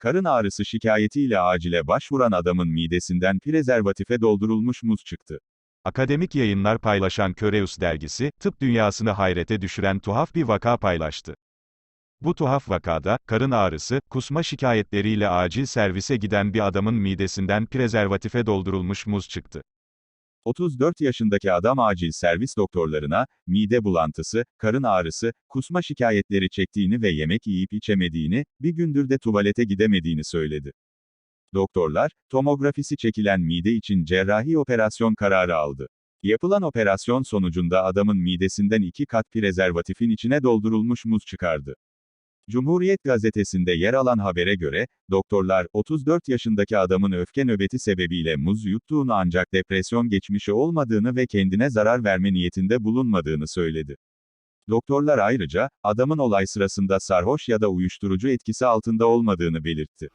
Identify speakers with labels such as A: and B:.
A: Karın ağrısı şikayetiyle acile başvuran adamın midesinden prezervatife doldurulmuş muz çıktı.
B: Akademik yayınlar paylaşan Köreus dergisi, tıp dünyasını hayrete düşüren tuhaf bir vaka paylaştı. Bu tuhaf vakada, karın ağrısı, kusma şikayetleriyle acil servise giden bir adamın midesinden prezervatife doldurulmuş muz çıktı.
A: 34 yaşındaki adam acil servis doktorlarına, mide bulantısı, karın ağrısı, kusma şikayetleri çektiğini ve yemek yiyip içemediğini, bir gündür de tuvalete gidemediğini söyledi. Doktorlar, tomografisi çekilen mide için cerrahi operasyon kararı aldı. Yapılan operasyon sonucunda adamın midesinden iki kat prezervatifin içine doldurulmuş muz çıkardı. Cumhuriyet gazetesinde yer alan habere göre, doktorlar, 34 yaşındaki adamın öfke nöbeti sebebiyle muz yuttuğunu ancak depresyon geçmişi olmadığını ve kendine zarar verme niyetinde bulunmadığını söyledi. Doktorlar ayrıca, adamın olay sırasında sarhoş ya da uyuşturucu etkisi altında olmadığını belirtti.